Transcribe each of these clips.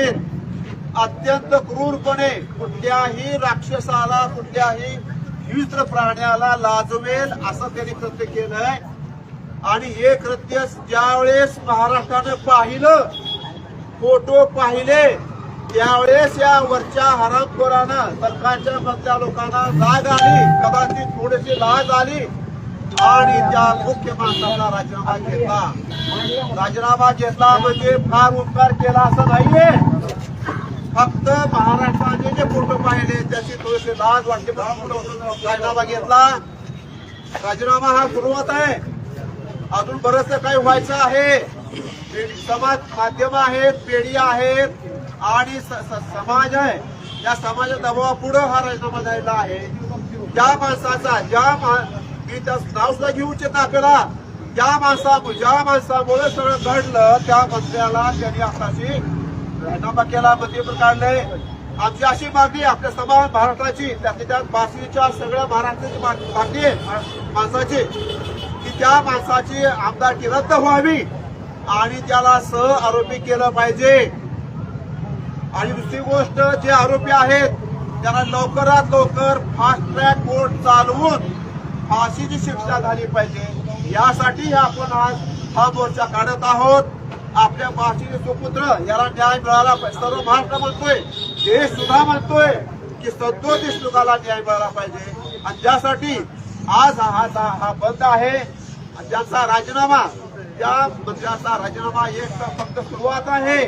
अत्यंत क्रूरपणे कुठल्याही राक्षसाला कुठल्याही हिस्त्र प्राण्याला लाजवेल असं त्यांनी कृत्य केलंय. आणि हे कृत्य ज्यावेळेस महाराष्ट्रानं पाहिलं फोटो पाहिले त्यावेळेस या वरच्या हरामखोरानं सरकारच्या मधल्या लोकांना लाज आली कदाचित थोडीशी लाज आली. आणि त्या मुख्य माणसाला राजीनामा घेतला. राजीनामा घेतला म्हणजे फार उपकार केला असं नाहीये. फक्त महाराष्ट्राचे जे फोटो पाहिले त्याची थोडीशी लाज वाटते. राजीनामा घेतला. राजीनामा हा सुरुवात आहे. अजून बरंच काही व्हायचं आहे. समाज माध्यम आहेत पिढी आहेत आणि स- समाज आहे. या समाजा दबावापुढं हा राजीनामा द्यायला आहे. ज्या माणसाचा ज्या मी त्या नाव घेऊ इच्छित आपल्याला. ज्या माणसा ज्या माणसामुळे सगळं घडलं त्या मंत्र्याला त्यांनी आताशी राजीनामा केला मंत्रिपद काढलंय. आमची अशी मागणी आपल्या समाज महाराष्ट्राची त्यातल्या त्यात बासरीच्या सगळ्या महाराष्ट्राची मागणी आहे माणसाची. की त्या माणसाची आमदारकी रद्द व्हावी आणि त्याला सह आरोपी केलं पाहिजे. आणि दुसरी गोष्ट जे आरोपी आहेत त्यांना लवकरात लवकर फास्ट ट्रॅक कोर्ट चालवून फाशीची शिक्षा झाली पाहिजे यासाठी आपण आज हा मोर्चा काढत आहोत. आपल्या फाशीचे सुपुत्र याला न्याय मिळाला पाहिजे. सर्व महाराष्ट्र म्हणतोय देश सुद्धा म्हणतोय की संतोष देशमुखाला न्याय मिळाला पाहिजे. आणि त्यासाठी आज हा हा बंद आहे. ज्यांचा राजीनामा या मंत्र्याचा राजीनामा एक तर फक्त सुरुवात आहे.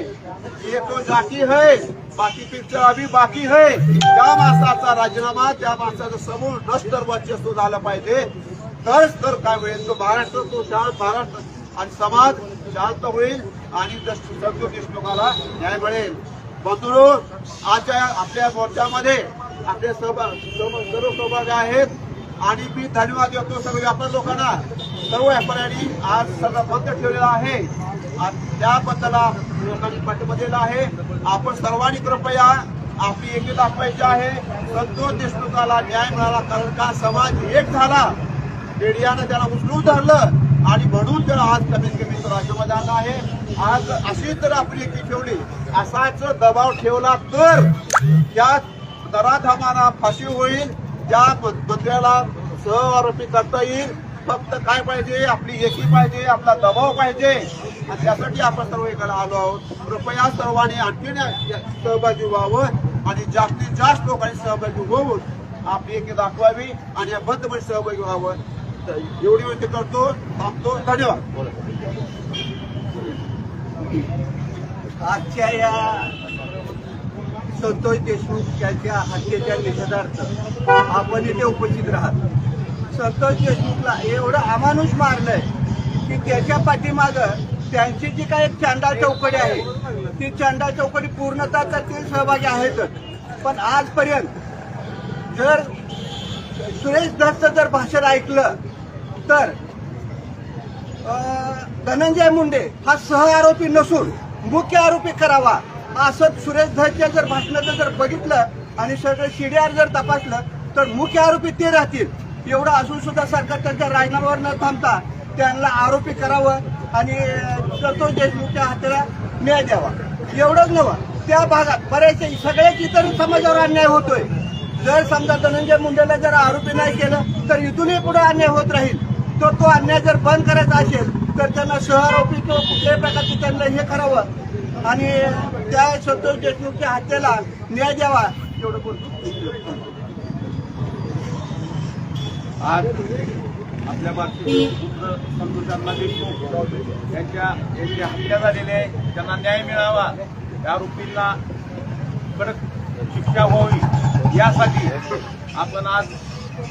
ये तो जाती है. बाकी पिक्चर अभी बाकी है त्या माणसाचा राजीनामा त्या माणसाचं समूळ नष्ट वर्चस्व झालं पाहिजे. तरच तर काय होईल तो महाराष्ट्र तो शांत महाराष्ट्र आणि समाज शांत होईल आणि संतोष देशमुखाला न्याय मिळेल. बंधुरो आजच्या आपल्या मोर्चामध्ये आपले सहभाग सर्व सर्व सहभागी आहेत. आणि मी धन्यवाद देतो सर्व व्यापारी लोकांना. सर्व व्यापाऱ्यांनी आज सगळं बंद ठेवलेलं आहे. आणि त्याबद्दल लोकांनी पाठिंबा आहे. आपण सर्वांनी कृपया आपली एकी दाखवायची आहे. संतोष देशमुखाला न्याय मिळाला कारण का समाज एक झाला. मीडियानं त्याला उचलून धरलं आणि म्हणून त्याला आज कमीत कमी तो राजीनामा आला आहे. आज अशी जर आपली एकी ठेवली. असाच दबाव ठेवला तर त्या दराधामाना फाशी होईल. त्या मंत्र्याला सह आरोपी करता येईल. फक्त काय पाहिजे? आपली एकी पाहिजे आपला दबाव पाहिजे. आणि त्यासाठी आपण सर्व एकाला आलो आहोत. कृपया सर्वांनी आणखी सहभागी व्हावं आणि जास्तीत जास्त लोकांनी सहभागी होऊन आपली एकी दाखवावी आणि या बंदमध्ये सहभागी व्हावं. एवढी विनंती करतो थांबतो. धन्यवाद. आजच्या या संतोष देशमुख यांच्या हत्येच्या निषेधार्थ आपण इथे उपस्थित राहत. संतोष देशमुखला एवढं अमानुष मारलंय की त्याच्या पाठीमागं त्यांची जी काही चांडा चांदा चौकडी आहे ती चांदा चौकडी पूर्णतः तर ते सहभागी आहेतच पण आजपर्यंत जर सुरेश दत्त जर भाषण ऐकलं तर धनंजय मुंडे हा सह आरोपी नसून मुख्य आरोपी करावा. असं सुरेश धरच्या जर भाषणाचं जर बघितलं आणि सगळं सीडीआर जर तपासलं तर मुख्य आरोपी ते राहतील. एवढं असून सुद्धा सरकार त्यांच्या राजीनाम्यावर न थांबता त्यांना आरोपी करावं आणि संतोष देशमुखच्या हाताला न्याय द्यावा. एवढंच नव्हं त्या भागात बऱ्याचशा सगळ्याच इतर समाजावर अन्याय होतोय. जर समजा धनंजय मुंडेला जर आरोपी नाही केलं तर इथूनही पुढे अन्याय होत राहील. तर तो अन्याय जर बंद करायचा असेल तर त्यांना सहआरोपी किंवा कुठल्याही प्रकारचं त्यांना हे करावं. आणि त्या संतोष देशमुखच्या हत्येला न्याय द्यावा. एवढं बोलतो. आज आपल्या बाबतीत पुत्र संतोषांना देशमुख यांच्या यांची हत्या झालेली आहे. त्यांना न्याय मिळावा. या आरोपींना कडक शिक्षा व्हावी. यासाठी आपण आज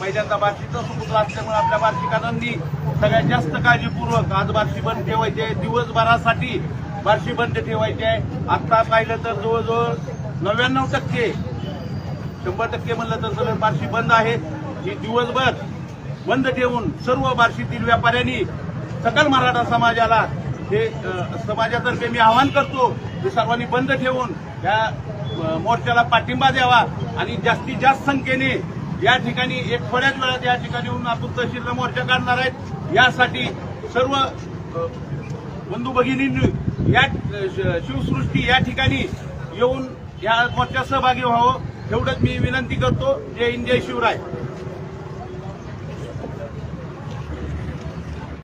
पहिल्यांदा बार्शीचा सुपुत्र असल्यामुळे आपल्या बार्शीकरांनी सगळ्यात जास्त काळजीपूर्वक आज बार्शी बंद ठेवायचे. दिवसभरासाठी बार्शी बंद ठेवायची आहे. आता पाहिलं तर जवळजवळ नव्याण्णव टक्के शंभर टक्के म्हणलं तर सगळं बार्शी बंद आहे. ही दिवसभर बंद ठेवून सर्व बार्शीतील व्यापाऱ्यांनी सकल मराठा समाजाला हे समाजातर्फे मी आवाहन करतो की सर्वांनी बंद ठेवून या मोर्चाला पाठिंबा द्यावा आणि जास्तीत जास्त संख्येने या ठिकाणी एक थोड्याच वेळात या ठिकाणी येऊन आपण तहसीलला मोर्चा काढणार आहेत. यासाठी सर्व बंधू भगिनींनी या श- शिवसृष्टी या ठिकाणी येऊन या मोर्चात सहभागी व्हावं एवढंच मी विनंती करतो. जय हिंद जय शिवराय.